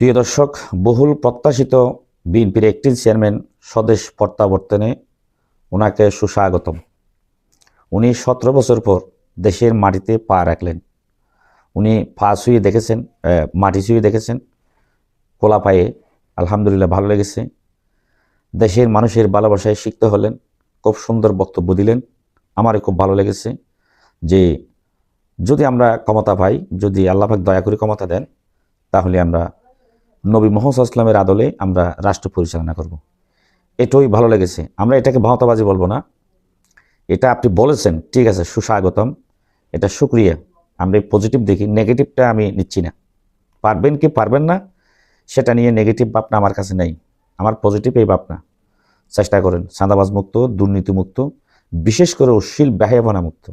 প্রিয় দর্শক, বহুল প্রত্যাশিত বিএনপির একটি চেয়ারম্যান স্বদেশ প্রত্যাবর্তনে ওনাকে সুস্বাগতম। উনি সতেরো বছর পর দেশের মাটিতে পা রাখলেন। উনি পা ছুঁয়ে দেখেছেন মাটি ছুঁয়ে দেখেছেন। কোলা পায়ে আলহামদুলিল্লাহ ভালো লেগেছে। দেশের মানুষের ভালোবাসায় শিখতে হলেন, খুব সুন্দর বক্তব্য দিলেন। আমারও খুব ভালো লেগেছে যে, যদি আমরা ক্ষমতা পাই, যদি আল্লাহাক দয়া করে ক্ষমতা দেন, তাহলে আমরা নবী মোহাম্মদ ইসলামের আদলে আমরা রাষ্ট্র পরিচালনা করব। এটাই ভালো লেগেছে। আমরা এটাকে ভাওতাবাজি বলব না। এটা আপনি বলেছেন, ঠিক আছে, সুস্বাগতম, এটা সুক্রিয়া আমরা পজিটিভ দেখি নেগেটিভটা আমি নিচ্ছি না। পারবেন কি পারবেন না, সেটা নিয়ে নেগেটিভ ভাবনা আমার কাছে নেই। আমার পজিটিভ এই ভাবনা। চেষ্টা করেন চাঁদাবাজ মুক্ত, দুর্নীতি মুক্ত, বিশেষ করে অশ্লীল ব্যয়াবনা মুক্ত।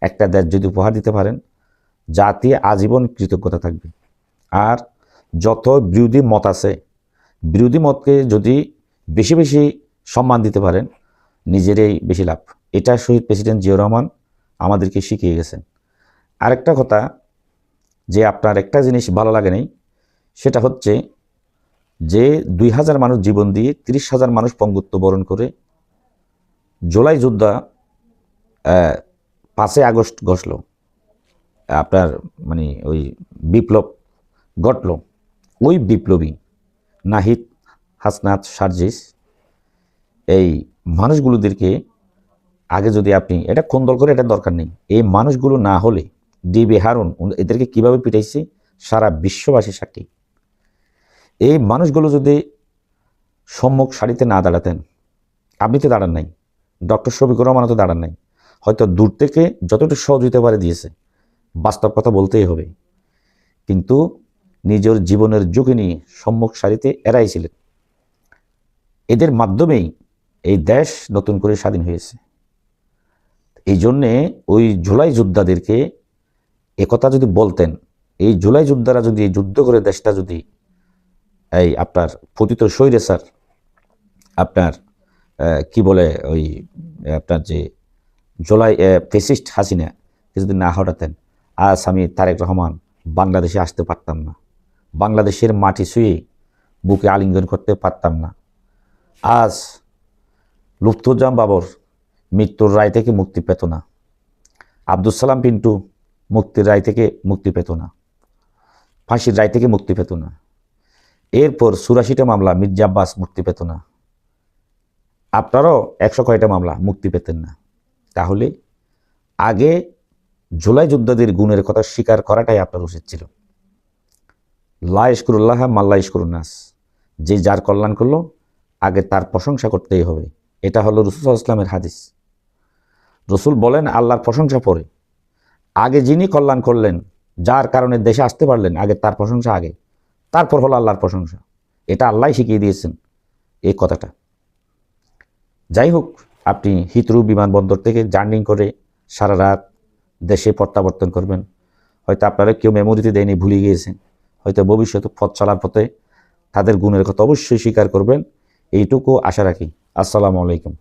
একটা দেশ যদি উপহার দিতে পারেন, জাতি আজীবন কৃতজ্ঞতা থাকবে। আর যত বিরোধী মত আছে, বিরোধী মতকে যদি বেশি বেশি সম্মান দিতে পারেন, নিজেরই বেশি লাভ। এটা শহীদ প্রেসিডেন্ট জিয়াউর রহমান আমাদেরকে শিখিয়ে গেছেন। আরেকটা কথা যে আপনার একটা জিনিস ভালো লাগে নাই, সেটা হচ্ছে যে দুই হাজার মানুষ জীবন দিয়ে তিরিশ হাজার মানুষ পঙ্গুত্ব বরণ করে জুলাই যোদ্ধা পাঁচই আগস্ট ঘষল আপনার মানে ওই বিপ্লব ঘটল। ওই বিপ্লবী। নাহিদ, হাসনাত, সার্জিস, এই মানুষগুলোদেরকে আগে যদি আপনি, এটা খন্দল করে এটা দরকার নেই। এই মানুষগুলো না হলে ডিবি হারুন এদেরকে কীভাবে পিটাইছে? সারা বিশ্ববাসী সাক্ষী। এই মানুষগুলো যদি সম্মুখ সারিতে না দাঁড়াতেন, আপনি তো দাঁড়ান নাই। ডক্টর শফিকুর রহমানও তো দাঁড়ান নাই। হয়তো দূর থেকে যতটুকু সহযোগিতা পারে দিয়েছে। বাস্তব কথা বলতেই হবে। কিন্তু নিজের জীবনের ঝুঁকি নিয়ে সম্মুখ সারিতে এরাই ছিলেন এদের মাধ্যমেই এই দেশ নতুন করে স্বাধীন হয়েছে। এই জন্যে ওই জুলাই যোদ্ধাদেরকে একথা যদি বলতেন, এই জুলাই যোদ্ধারা যদি যুদ্ধ করে দেশটা যদি, এই আপনার পতিত শৈরে স্যার, আপনার কি বলে ওই আপনার যে জুলাই ফেসিস্ট হাসিনা যদি না হটাতেন আজ আমি তারেক রহমান বাংলাদেশে আসতে পারতাম না। বাংলাদেশের মাটি ছুঁয়ে বুকে আলিঙ্গন করতে পারতাম না। আজ লুপ্তজাম বাবর মৃত্যুর রায় থেকে মুক্তি পেত না। আব্দুল সালাম পিন্টু মুক্তির রায় থেকে মুক্তি পেত না। ফাঁসির রায় থেকে মুক্তি পেত না। এরপর চুরাশিটা মামলা মির্জা আব্বাস মুক্তি পেত না। আপনারও একশো কয়টা মামলা মুক্তি পেতেন না। তাহলে আগে জুলাই যোদ্ধাদের গুণের কথা স্বীকার করাটাই আপনার উচিত ছিল। লাইশকুরুল্লাহ মাল্লাইশকুরুন নাস। যে যার কল্যাণ করল, আগে তার প্রশংসা করতেই হবে। এটা হলো রসুল ইসলামের হাদিস। রসুল বলেন, আল্লাহর প্রশংসা পরে। আগে যিনি কল্যাণ করলেন, যার কারণে দেশে আসতে পারলেন, আগে তার প্রশংসা আগে। তারপর হলো আল্লাহর প্রশংসা। এটা আল্লাহ শিখিয়ে দিয়েছেন এই কথাটা। যাই হোক, আপনি হিতরু বিমানবন্দর থেকে জার্নিং করে সারা রাত দেশে প্রত্যাবর্তন করবেন। হয়তো আপনারা কেউ মেমোরিতে দেয়নি, ভুলে গিয়েছেন। হয়তো ভবিষ্যতে পথ চলার পথে তাদের গুণের কথা অবশ্যই স্বীকার করবেন। এইটুকু আশা রাখি। আসসালামু আলাইকুম।